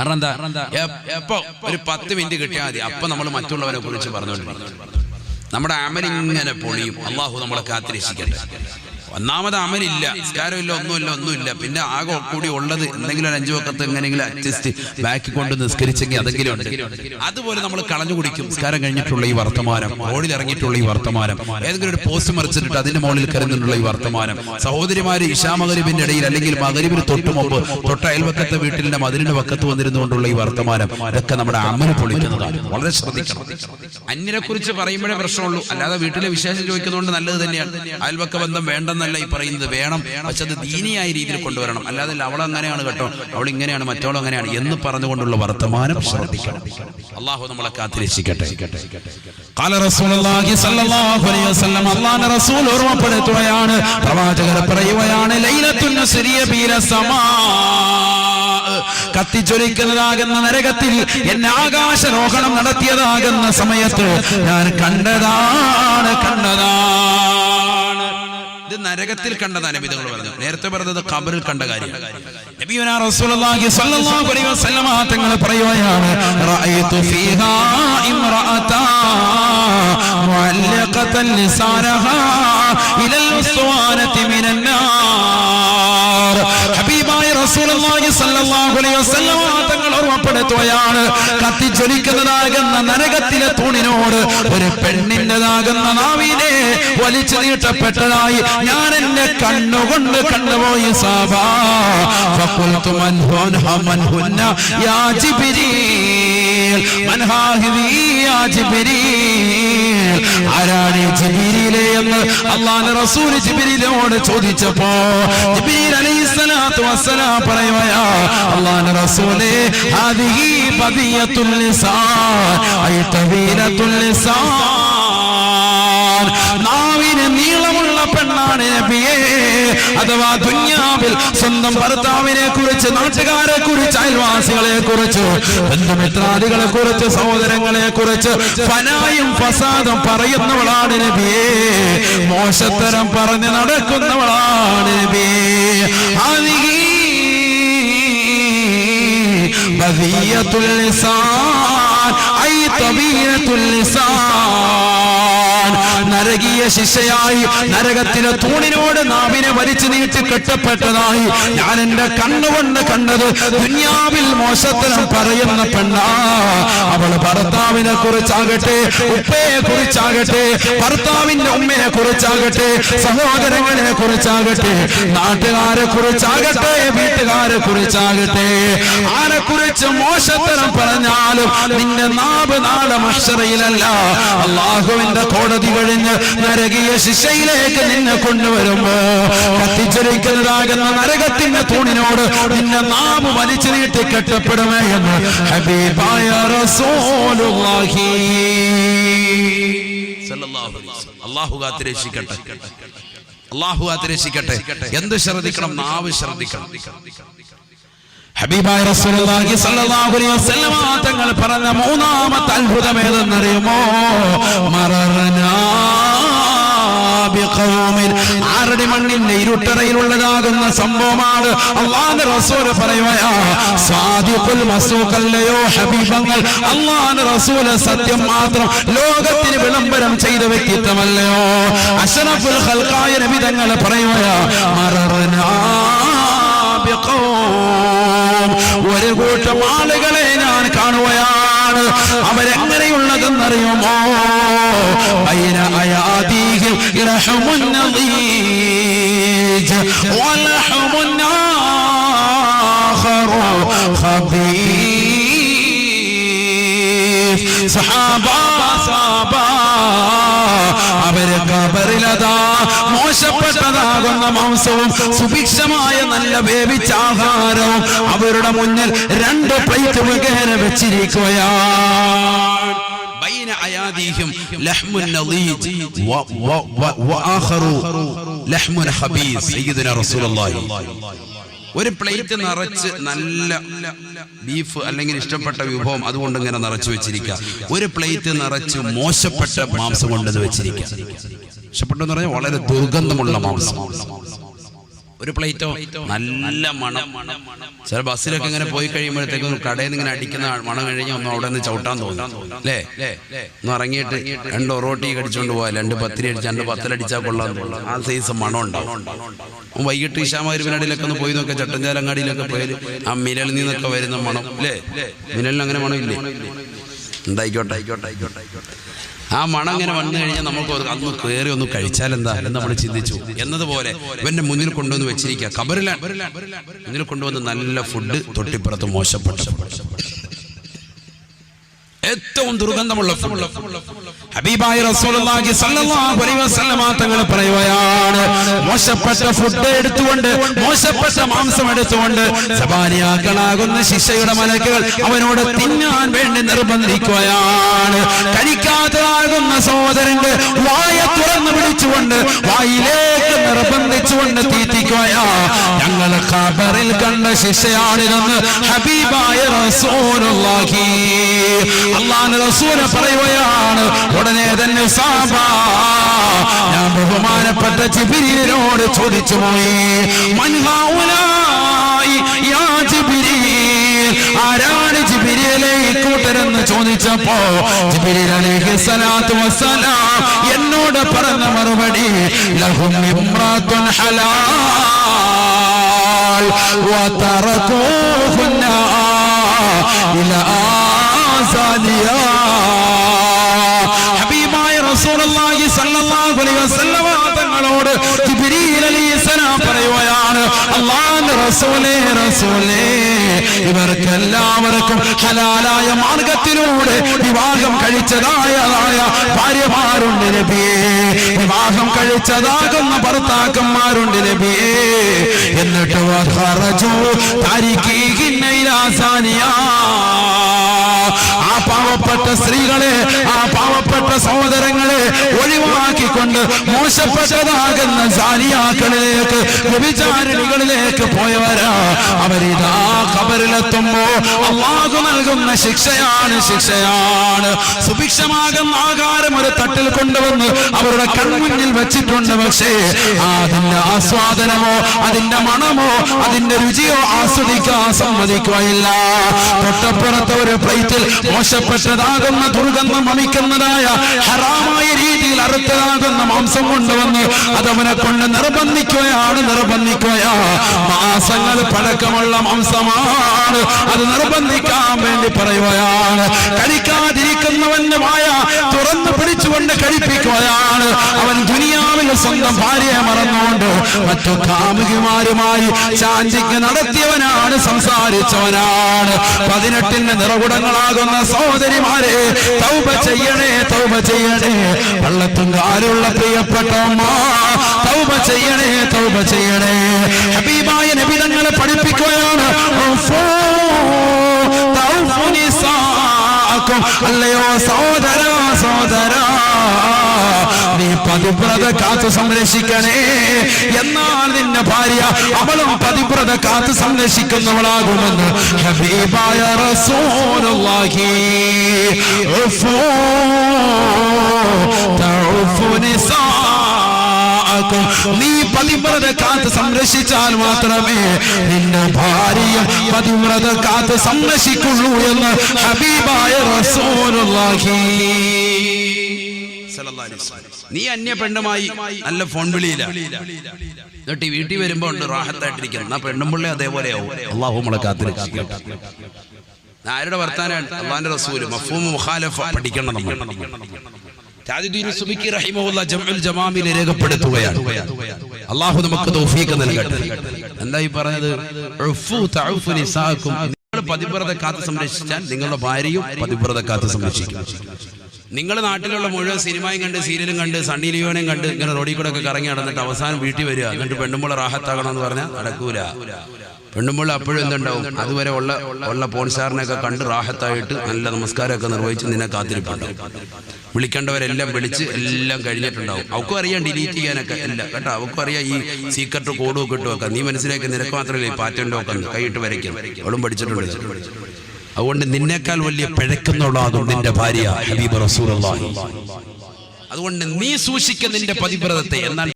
കാരണം എന്താ? എപ്പോ ഒരു പത്ത് മിനിറ്റ് കിട്ടിയാൽ മതി. അപ്പൊ നമ്മൾ മറ്റുള്ളവരെ കുറിച്ച് പറഞ്ഞുകൊണ്ടിരിക്കും നമ്മുടെ അമലിങ്ങനെ ഇങ്ങനെ പൊളിയും. അള്ളാഹു നമ്മളെ കാത്തിരക്ഷിക്കട്ടെ. ഒന്നാമത് അമലില്ല നിസ്കാരമില്ല ഒന്നുമില്ല ഒന്നുമില്ല. പിന്നെ ആകെ കൂടി ഉള്ളത് എന്തെങ്കിലും ഒരു അഞ്ചു വക്കത്ത് എങ്ങനെയെങ്കിലും അഡ്ജസ്റ്റ് ബാക്കി കൊണ്ട് നിസ്കരിച്ചെങ്കിൽ അതെങ്കിലും ഉണ്ട്. അതുപോലെ നമ്മൾ കളഞ്ഞു കുടിക്കും. നിസ്കാരം കഴിഞ്ഞിട്ടുള്ള ഈ വർത്തമാനം റോഡിൽ ഇറങ്ങിയിട്ടുള്ള ഈ വർത്തമാനം ഏതെങ്കിലും ഒരു പോസ്റ്റ് മറിച്ചിട്ട് അതിന്റെ മുകളിൽ കരുന്നിട്ടുള്ള ഈ വർത്തമാനം. സഹോദരിമാര് ഇഷാ മകരിബിന്റെ ഇടയിൽ അല്ലെങ്കിൽ മകരിബിന് തൊട്ട് മുമ്പ് തൊട്ട അയൽവക്കത്തെ വീട്ടിലെ മതിലിന്റെ വക്കത്ത് വന്നിരുന്നുകൊണ്ടുള്ള ഈ വർത്തമാനം അതൊക്കെ നമ്മുടെ അമ്മന് പൊളിക്കുന്നതാണ്. വളരെ ശ്രദ്ധിക്കണം. അന്യനെ കുറിച്ച് പറയുമ്പോഴേ പ്രശ്നമുള്ളൂ. അല്ലാതെ വീട്ടിലെ വിശേഷം ചോദിക്കുന്നതുകൊണ്ട് നല്ലത് തന്നെയാണ്. അയൽവക്ക ബന്ധം എന്നല്ല ഈ പറയുന്നത്. വേണം. പക്ഷെ അത് ദീനിയായ രീതിയിൽ കൊണ്ടുവരണം. അല്ലാതെ അവൾ അങ്ങനെയാണ് കേട്ടോ. അവൾ ഇങ്ങനെയാണ് മറ്റവൾ അങ്ങനെയാണ് എന്ന് പറഞ്ഞുകൊണ്ടുള്ള വർത്തമാനം ശ്രദ്ധിക്കണം. അള്ളാഹു നമ്മളെ കാത്തിരക്ഷിക്കട്ടെ. ഓർമ്മപ്പെടുത്തുകയാണ്. പ്രവാചകർ പറയുകയാണ് ലൈലത്തുന്ന നരകത്തിൽ എന്നെ ആകാശരോഹണം നടത്തിയതാകുന്ന സമയത്ത് ഞാൻ കണ്ടതാണ് കണ്ടതാണ്. ഇത് നരകത്തിൽ കണ്ട നബിതങ്ങൾ പറഞ്ഞു നേരത്തെ പറഞ്ഞത് കബറിൽ കണ്ട കാര്യം നബിയുനാ റസൂലുള്ളാഹി അലൈഹി ഫീഹാ ഇലൽ ഉസ്വാനതി മിനൻ തങ്ങൾ ഓർമ്മപ്പെടുത്തുകയാണ്. കത്തിജ്വലിക്കുന്നതാകുന്ന നരകത്തിലെ തൂണിനോട് ഒരു പെണ്ണിന്റെതാകുന്ന നാവിനെ വലിച്ചു നീട്ടപ്പെട്ടതായി ഞാൻ എന്റെ കണ്ണുകൊണ്ട് കണ്ടുപോയി ആരാണ് ആരാണി എന്ന് അള്ളാഹ് റസൂൽ ജിബിരിലോട് ചോദിച്ചപ്പോ ജിബിരിൽ അലൈഹിസ്സലാത്തു വസ്സലാം പറയുകയാ അള്ളാഹ് റസൂലേ ഹാദിഹി ബദിയത്തുൽ ലിസാൻ ഐ തവീലത്തുൽ ലിസാൻ നാവിന് നീളമുള്ള പെണ്ണാണ് നബിയേ. അഥവാ ദുന്യാവിൽ സ്വന്തം ഭർത്താവിനെ കുറിച്ച് നാട്ടുകാരെ കുറിച്ച് അയൽവാസികളെ കുറിച്ച് ബന്ധുമിത്രാദികളെ കുറിച്ച് സഹോദരങ്ങളെ കുറിച്ച് ഫനായും ഫസാദും പറയുന്നവളാണ് നബിയേ മോശത്തരം പറഞ്ഞ് നടക്കുന്നവളാണ് നബിയേ ബദിയത്തുൽ ലിസാൻ ഐ തബീയത്തുൽ ലിസാൻ നരകീയ ശിക്ഷയായി നരകത്തിലെ തൂണിനോട് നാവിനെ വലിച്ചു നീട്ടി കെട്ടപ്പെട്ടതായി ഞാൻ എന്റെ കണ്ണുകൊണ്ട് കണ്ടത് ദുന്യാവിൽ മോശത്തരം പറയുന്ന പെണ്ണാ. അവൾ ഭർത്താവിനെ കുറിച്ചാകട്ടെ ഉപ്പയെ കുറിച്ചാകട്ടെ ഭർത്താവിന്റെ ഉമ്മയെ കുറിച്ചാകട്ടെ സഹോദരങ്ങളെ കുറിച്ചാകട്ടെ നാട്ടുകാരെ കുറിച്ചാകട്ടെ വീട്ടുകാരെ കുറിച്ചാകട്ടെ. ആരെ കുറിച്ച് മോശത്തരം പറഞ്ഞാലും നിന്റെ നാവ് നാളെ മഷറയിലല്ല. അള്ളാഹുവിന്റെ കോടതി കഴിഞ്ഞ് നരകീയ ശിക്ഷയിലേക്ക് നിന്നെ കൊണ്ടുവരുമ്പോ കത്തിച്ചൊരിക്കുന്നതാകുന്ന നരകത്തിന്റെ തൂണിനോട് നിന്നെ നാമ വലിച്ചു നീട്ടി കെട്ടപ്പെടുമേ എന്ന് ഹബീബായ റസൂലുള്ളാഹി. അള്ളാഹു അള്ളാഹു എന്ത് ശ്രദ്ധിക്കണം? നാവ് ശ്രദ്ധിക്കണം. ഹബീബായ റസൂലുള്ളാഹി സ്വല്ലല്ലാഹു അലൈഹി വസല്ലമ തങ്ങൾ പറഞ്ഞ മൂന്നാമത്തെ അത്ഭുതം ഏതെന്നറിയുമോ മററനാ ബിഖൗമിൻ ആറടി മണ്ണിന്റെ ഇരുട്ടറയിലുള്ളതാകുന്ന സംഭവമാണ് അള്ളാന്റെ റസൂൽ പറയുകയാ സാദിഖുൽ മസൂഖല്ലയോ ഹബീബങ്ങൾ അള്ളാന്റെ റസൂൽ സത്യം മാത്രം ലോകത്തിന് വിളംബരം ചെയ്ത വ്യക്തിത്വമല്ലയോ അഷ്റഫുൽ ഖൽഖായ നബി തങ്ങൾ പറയുകയാ മററനാ ബിഖൗം. ഒരു കൂട്ടം ആളുകളെ ഞാൻ കാണുകയാണ്. അവരെങ്ങനെയുള്ളതെന്നറിയുമോ? ബൈന അയാദീഹിം ലഹമുൻ മോശപ്പെട്ടതാകുന്ന മാംസവും സുഭിക്ഷമായ നല്ല വേവിച്ച ആഹാരവും അവരുടെ മുന്നിൽ രണ്ട് പ്ലേറ്റ് മുഖേന വെച്ചിരിക്കുകയാണ്. ഒരു പ്ലേറ്റ് നിറച്ച് നല്ല ബീഫ് അല്ലെങ്കിൽ ഇഷ്ടപ്പെട്ട വിഭവം അതുകൊണ്ട് ഇങ്ങനെ നിറച്ചു വെച്ചിരിക്കുക. ഒരു പ്ലേറ്റ് നിറച്ച് മോശപ്പെട്ട മാംസം കൊണ്ടത് വെച്ചിരിക്കുക. ഇഷ്ടപ്പെട്ടെന്ന് പറഞ്ഞാൽ വളരെ ദുർഗന്ധമുള്ള മാംസം. ഒരു പ്ലേറ്റോ? നല്ല മണം. ചില ബസ്സിലൊക്കെ ഇങ്ങനെ പോയി കഴിയുമ്പോഴത്തേക്കും കടയിൽ നിന്ന് ഇങ്ങനെ അടിക്കുന്ന മണം കഴിഞ്ഞ് ഒന്ന് അവിടെ നിന്ന് ചവിട്ടാൻ തോന്നും. അല്ലേ? ഒന്ന് ഇറങ്ങിയിട്ട് രണ്ട് ഒറോട്ടി കടിച്ചുകൊണ്ട് പോയാൽ രണ്ട് പത്തിരി അടിച്ച് രണ്ട് പത്തലടിച്ചാൽ കൊള്ളാൻ തോന്നും. ആ സൈസ് മണം ഉണ്ടാവും. വൈകിട്ട് ഇഷാമാരുവിനടിയിലൊക്കെ ഒന്ന് പോയി നോക്കാം ചട്ടഞ്ചാലങ്ങാടിയിലൊക്കെ പോയാൽ ആ മിനലിൽ നിന്നൊക്കെ വരുന്ന മണം. അല്ലേ? മിനലിന് അങ്ങനെ മണമില്ലേ? എന്തായിക്കോട്ടെ? ആയിക്കോട്ടെ ആയിക്കോട്ടെ ആയിക്കോട്ടെ ആ മണം ഇങ്ങനെ വന്നു കഴിഞ്ഞാൽ നമുക്ക് അന്ന് കയറി ഒന്ന് കഴിച്ചാൽ എന്താ? എന്ന് നമ്മൾ ചിന്തിച്ചു. എന്നതുപോലെ ഇവന്റെ മുന്നിൽ കൊണ്ടുവന്ന് വെച്ചിരിക്കുക. കബറിലാണ്. മുന്നിൽ കൊണ്ടുവന്ന് നല്ല ഫുഡ് തൊട്ടിപ്പുറത്ത് മോശപ്പെട്ട. ഏറ്റവും ദുർഗന്ധമുള്ള ഫുഡ് ഹബീബായ റസൂലുള്ളാഹി സ്വല്ലല്ലാഹു അലൈഹി വസല്ലമ തങ്ങൾ പറയുകയാണ് മോശപ്പെട്ട ഫുഡ് എടുത്തുകൊണ്ട് മോശപ്പെട്ട മാംസം എടുത്തുകൊണ്ട് സബാനിയാക്കളാകുന്ന ശിക്ഷയുടെ മലക്കുകൾ അവനോട് തിന്നാൻ വേണ്ടി നിർബന്ധിക്കുകയാണ്. കഴിക്കാത്തതാകുന്ന സഹോദരന്റെ വായ തുറന്നു പിടിച്ചുകൊണ്ട് വായിലേക്ക് ഖബറിൽ കണ്ട ശിക്ഷയാണിതെന്ന് ഹബീബായ റസൂലുള്ളാഹി. അള്ളാഹ് റസൂല പറയുകയാണ് ഉടനെ തന്നെ സാബ ഞാൻ ബഹുമാനപ്പെട്ട ജിബ്രീലിനോട് ചോദിച്ചു പോയി. യാ ജിബ്രീൽ ആരാണ് ജിബിരിയിലെ കൂട്ടരെന്ന് ചോദിച്ചപ്പോ ജിബിരിൽ അലൈഹി സ്വലാത്തു വസ്സലാം എന്നോട് പറഞ്ഞ മറുപടി ലഹും ഇമ്രാത്തുൻ ഹലാൽ. സാദിയാ ഹബീബായ റസൂലുള്ളാഹി സല്ലല്ലാഹു അലൈഹി വസല്ലമ തങ്ങളോട് ജിബ്രീൽ അലൈഹിസ്സലാം പറയുകയാണ് അല്ലാഹുവിന്റെ റസൂലേ റസൂലേ ഇവർക്ക് എല്ലാവർക്കും ഹലാലായ മാർഗത്തിലൂടെ വിവാഹം കഴിച്ചതായതായ ഭാര്യമാരുണ്ട് നബിയേ. വിവാഹം കഴിച്ചതാകുന്ന ഭർത്താക്കന്മാരുണ്ട് നബിയേ. എന്നിട്ട് ആ പാവപ്പെട്ട സ്ത്രീകളെ ആ പാവപ്പെട്ട സഹോദരങ്ങളെ ഒഴിവാക്കിക്കൊണ്ട് മോശപ്പെട്ടതാകുന്ന ജാലിയാക്കളിലേക്ക് വ്യഭിചാരണികളിലേക്ക് പോയവരാ. അവരിതാ കബറിലെത്തുമ്പോ അള്ളാഹു നൽകുന്ന ശിക്ഷയാണ് ശിക്ഷയാണ്. സുഭിക്ഷമാകുന്ന ആകാരം ഒരു തട്ടിൽ കൊണ്ടുവന്ന് അവരുടെ കൺമുന്നിൽ വെച്ചിട്ടുണ്ട് പക്ഷേ അതിന്റെ ആസ്വാദനമോ അതിന്റെ മണമോ അതിന്റെ രുചിയോ ആസ്വദിക്കാൻ സമ്മതിക്കുകയില്ല. തൊട്ടപ്പുറത്തെ ഒരു പ്ലേറ്റിൽ മോശപ്പെട്ടതാകുന്ന ദുർഗന്ധം വമിക്കുന്നതായ ഹറാമായ രീതിയിൽ അറുത്തതാകുന്ന മാംസം കൊണ്ടുവന്ന് അതവനെ കൊണ്ട് നിർബന്ധിക്കുകയാണ് നിർബന്ധിക്കുകയാ. മാസങ്ങൾ പഴക്കമുള്ള മാംസമാണ്. അത് നിർബന്ധിക്കാൻ വേണ്ടി പറയുകയാണ്. കഴിക്കാതിരിക്കുന്നവന്റെ മായ തുറന്നു പിടിച്ചുകൊണ്ട് കഴിപ്പിക്കുകയാണ്. അവൻ ദുനിയാവിൽ സ്വന്തം ഭാര്യയെ മറന്നുകൊണ്ട് മറ്റു കാമുകിമാരുമായി ചാഞ്ചിക്ക് നടത്തിയവനാണ് സംസാരിച്ചവനാണ്. പതിനെട്ടിന്റെ നിറകുടങ്ങളാകുന്ന സഹോദരിമാരെ തൗപ ചെയ്യണേ തൗപ ചെയ്യണേ. വള്ളത്തും കാലുള്ള പ്രിയപ്പെട്ട തൗപ ചെയ്യണേ തൗപ ചെയ്യണേ. ഹബീബായ നബിതങ്ങളെ പഠിപ്പിക്കുകയാണ്. ഉഫൂ, നിസാഅക്കും. അല്ലയോ സഹോദര സഹോദര നീ പതിവ്രത കാത്തു സംരക്ഷിക്കണേ. എന്നാൽ നിന്റെ ഭാര്യ അവളും പതിവ്രത കാത്തു സംരക്ഷിക്കുന്നവളാകുമെന്ന് ഹബീബായ റസൂലുള്ളാഹി. ഉഫൂ, തഉഫു നിസാഅക്കും. നീ പതിവ്രത കാത്ത് സംരക്ഷിച്ചാൽ മാത്രമേ നിന്റെ ഭാര്യ പതിവ്രത കാത്ത് സംരക്ഷിക്കുള്ളൂ എന്ന് ഹബീബായ റസൂലുള്ളാഹി. നീ അന്യ പെണ്ണുമായി നല്ല ഫോൺ വിളിയില്ല. എന്നിട്ട് വീട്ടിൽ വരുമ്പോ ഉണ്ട് റാഹത്തായിട്ടിരിക്കണം പെണ്ണും പിള്ളേ അതേപോലെ ആവും നമ്മളെ ആരുടെ വർത്താനാണ്? അള്ളാന്റെ റസൂൽ. മഫൂമ് മുഖാലഫ പഠിക്കണം നമ്മൾ. രേഖപ്പെടുത്തുകയാണ്. അള്ളാഹു നമുക്ക് തൗഫീഖ് നൽകട്ടെ. എന്താ ഈ പറഞ്ഞത്? പതിവ്രത കാത്ത് സംരക്ഷിച്ചാൽ നിങ്ങളുടെ ഭാര്യയും പതിവ്രത കാത്ത് സംരക്ഷിക്കും. നിങ്ങൾ നാട്ടിലുള്ള മുഴുവൻ സിനിമയും കണ്ട് സീരിയലും കണ്ട് സണ്ണി ലിയോനെയും കണ്ട് ഇങ്ങനെ റോഡിൽ കൂടെ ഒക്കെ കറങ്ങി നടന്നിട്ട് അവസാനം വീട്ടിൽ വരിക. എന്നിട്ട് പെണ്ണുമ്പോൾ റാഹത്താകണം എന്ന് പറഞ്ഞാൽ നടക്കൂല. പെണ്ണുമ്പോൾ അപ്പോഴും എന്തുണ്ടാവും? അതുവരെ ഉള്ള ഉള്ള പോൺസാറിനെയൊക്കെ കണ്ട് റാഹത്തായിട്ട് നല്ല നമസ്കാരമൊക്കെ നിർവഹിച്ച് നിന്നെ കാത്തിരിപ്പുണ്ടാവും വിളിക്കേണ്ടവരെല്ലാം വിളിച്ച് എല്ലാം കഴിഞ്ഞിട്ടുണ്ടാവും. അവക്കും അറിയാം ഡിലീറ്റ് ചെയ്യാനൊക്കെ എല്ലാം. കേട്ടോ അവക്കും അറിയാം ഈ സീക്രട്ട് കോഡും ഒക്കെ ഇട്ട് വെക്കാം നീ മനസ്സിലാക്കി നിനക്ക് മാത്രമല്ലേ ഈ പാറ്റേൺ ഒക്കെ കൈയിട്ട് വരയ്ക്കും അവളും പഠിച്ചിട്ടുണ്ട്. അതുകൊണ്ട് നിന്നേക്കാൾ വലിയ പിഴക്കുന്നവളാകും നിന്റെ ഭാര്യ ഹബീബ് റസൂലുള്ളാഹി. അതുകൊണ്ട് നീ സൂക്ഷിക്കുന്ന നിന്റെ പതിവ്രതത്തെ. എന്നാൽ